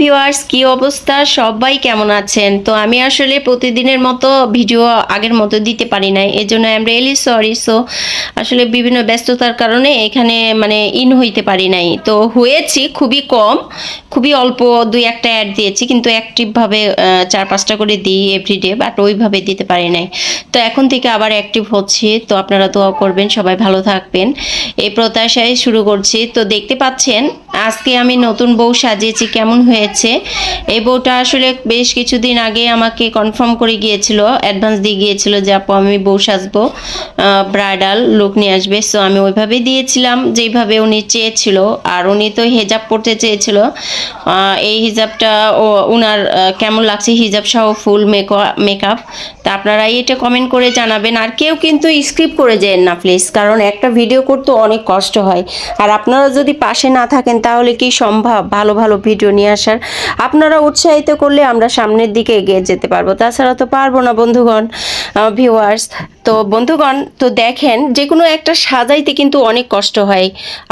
Viewers কি অবস্থা? সবাই কেমন আছেন? তো আমি আসলে প্রতিদিনের মতো ভিডিও আগের মতো দিতে পারি নাই এর জন্য I am really sorry so আসলে বিভিন্ন ব্যস্ততার কারণে এখানে মানে ইন হইতে পারি নাই। তো হয়েছি খুবই কম, খুবই অল্প দুই একটা অ্যাড দিয়েছি, কিন্তু অ্যাক্টিভভাবে চার পাঁচটা করে দিই এভরিডে বাট ওইভাবে দিতে পারি নাই। তো এখন থেকে আবার অ্যাক্টিভ হচ্ছি, তো আপনারা দোয়া করবেন, সবাই ভালো থাকবেন। এই প্রত্যাশায় শুরু করছি। তো দেখতে পাচ্ছেন, আজকে আমি নতুন বউ সাজিয়েছি, কেমন হয়েছে? এই বউটা আসলে বেশ কিছুদিন আগে আমাকে কনফার্ম করে গিয়েছিল অ্যাডভান্স দিয়ে গিয়েছিল যে, আপু, আমি বউ সাজবো ব্রাইডাল লুক নিয়ে আসবে। সো আমি ওইভাবেই দিয়েছিলাম, যেইভাবে উনি চেয়েছিল। আর উনি তো হেজাব পড়তে চেয়েছিল। এই হিজাবটা ও, উনার কেমন লাগছে হিজাব সহ ফুল মেকআপ তা আপনারা এটা কমেন্ট করে জানাবেন। আর কেউ কিন্তু স্ক্রিপ্ট করে যেন না প্লিজ কারণ একটা ভিডিও করতে অনেক কষ্ট হয়। আর আপনারা যদি পাশে না থাকেন, তাহলে কি সম্ভব? ভালো ভালো ভিডিও নিয়ে আসার আপনারা উৎসাহিত করলে আমরা সামনের দিকে এগিয়ে যেতে পারব। তাছাড়া তো পারব না, বন্ধুগণ ভিউয়ার্স তো বন্ধুগণ, তো দেখেন যে কোনো একটা সাজাইতে কিন্তু অনেক কষ্ট হয়।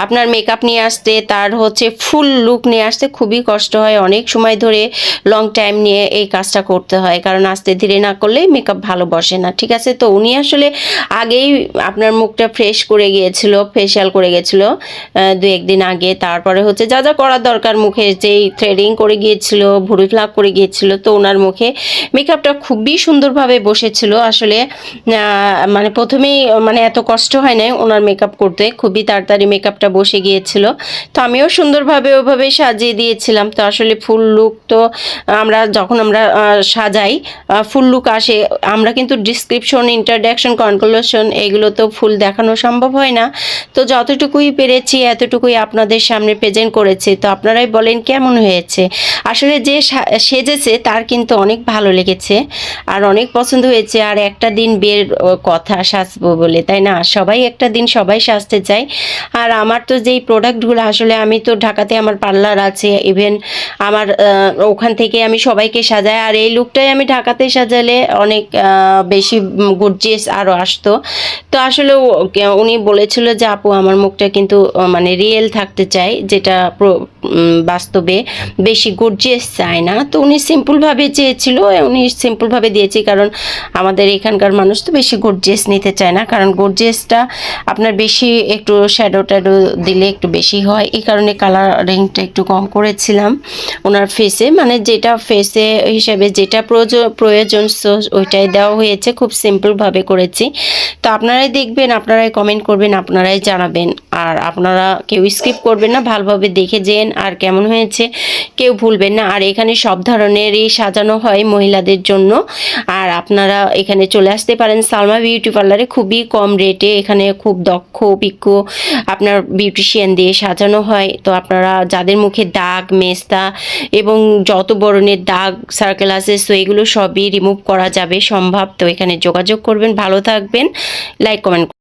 আপনার মেকআপ নিয়ে আসতে, তার হচ্ছে ফুল লুক নিয়ে আসতে খুবই কষ্ট হয়। অনেক সময় ধরে লং টাইম নিয়ে এই কাজটা করতে হয়, কারণ আস্তে ধীরে না করলে মেকআপ ভালো বসে না, ঠিক আছে? তো উনি আসলে আগেই আপনার মুখটা ফ্রেশ করে গিয়েছিল ফেশিয়াল করে গেছিল দু একদিন আগে। তারপরে হচ্ছে যা যা করার দরকার মুখে, যেই থ্রেডিং করে গিয়েছিল ভুড়ি ফ্লাক করে গিয়েছিল, তো ওনার মুখে মেকআপটা খুবই সুন্দরভাবে বসেছিল। আসলে মানে প্রথমেই মানে এত কষ্ট হয় নাই ওনার মেকআপ করতে। খুবই তাড়াতাড়ি মেকআপটা বসে গিয়েছিল। তো আমিও সুন্দরভাবে ওভাবে সাজিয়ে দিয়েছিলাম। তো আসলে ফুল লুক তো আমরা যখন আমরা সাজাই ফুল লুক আসে আমরা কিন্তু ডিসক্রিপশন ইন্টারডাকশন কনক্লুশন এগুলো তো ফুল দেখানো সম্ভব হয় না। তো যতটুকুই পেরেছি এতটুকুই আপনাদের সামনে প্রেজেন্ট করেছি। তো আপনারাই বলেন কেমন হয়েছে? আসলে যে সেজেছে তার কিন্তু অনেক ভালো লেগেছে। আর অনেক পছন্দ হয়েছে। আর একটা দিন বিয়ের ও, কথা সাজবো বলে, তাই না? সবাই একটা দিন সবাই সাজতে চায়। আর আমার তো যেই প্রোডাক্টগুলো আসলে আমি তো ঢাকাতে আমার পার্লার আছে ইভেন আমার ওখান থেকে আমি সবাইকে সাজাই। আর এই লুকটাই আমি ঢাকাতে সাজালে অনেক বেশি গর্জিয়াস আরও আসতো। তো আসলে উনি বলেছিল যে, আপু, আমার মুখটা কিন্তু মানে রিয়েল থাকতে চাই যেটা বাস্তবে বেশি গর্জিয়াস চায় না। তো উনি সিম্পলভাবে চেয়েছিল, উনি সিম্পলভাবে দিয়েছি, কারণ আমাদের এখানকার মানুষ তো বেশি গর্জিয়াস নিতে চায় না। কারণ গর্জিয়াসটা আপনার বেশি একটু শ্যাডো ট্যাডো দিলে একটু বেশি হয়। এই কারণে কালারিংটা একটু কম করেছিলাম ওনার ফেসে মানে যেটা ফেসে হিসাবে যেটা প্রয়োজন, so ওইটাই দেওয়া হয়েছে। খুব সিম্পলভাবে করেছি। তো আপনারাই দেখবেন, আপনারাই কমেন্ট করবেন, আপনারাই জানাবেন। আর আপনারা কেউ স্কিপ করবেন না। ভালোভাবে দেখে যেন আর কেমন হয়েছে কেউ ভুলবেন না। আর এখানে সব ধরনেরই সাজানো হয় মহিলাদের জন্য। আর আপনারা এখানে চলে আসতে পারেন সালমা বিউটি পার্লারে। খুবই কম রেটে এখানে খুব দক্ষ, অভিজ্ঞ আপনার বিউটিশিয়ান দিয়ে সাজানো হয়। তো আপনারা যাদের মুখে দাগ, মেস্তা এবং যত বরণের দাগ সার্কেল আছে সো এগুলো সবই রিমুভ করা যাবে সম্ভব। তো এখানে যোগাযোগ করবেন। ভালো থাকবেন। Like comment